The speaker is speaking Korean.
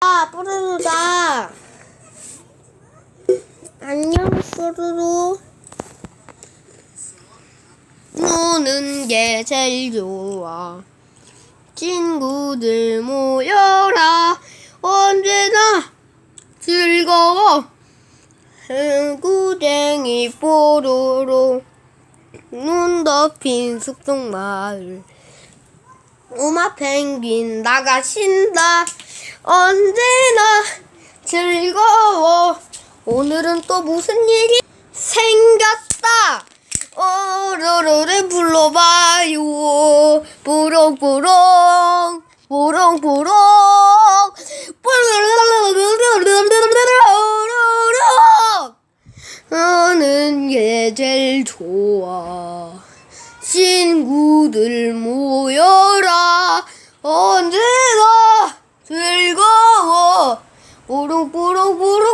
아, 뽀로로다. 안녕, 뽀로로. 노는 게 제일 좋아. 친구들 모여라. 언제나 즐거워. 구댕이 뽀로로. 눈 덮인 숲속 마을. 꼬마 펭귄 나가신다. 언제나 즐거워. 오늘은 또 무슨 일이 생겼다. 오로로를 불러봐요. 부렁부렁, 부렁부렁. 나는 얘 제일 좋아. 친구들 모여라. 언제 পুরু পুরু পুরু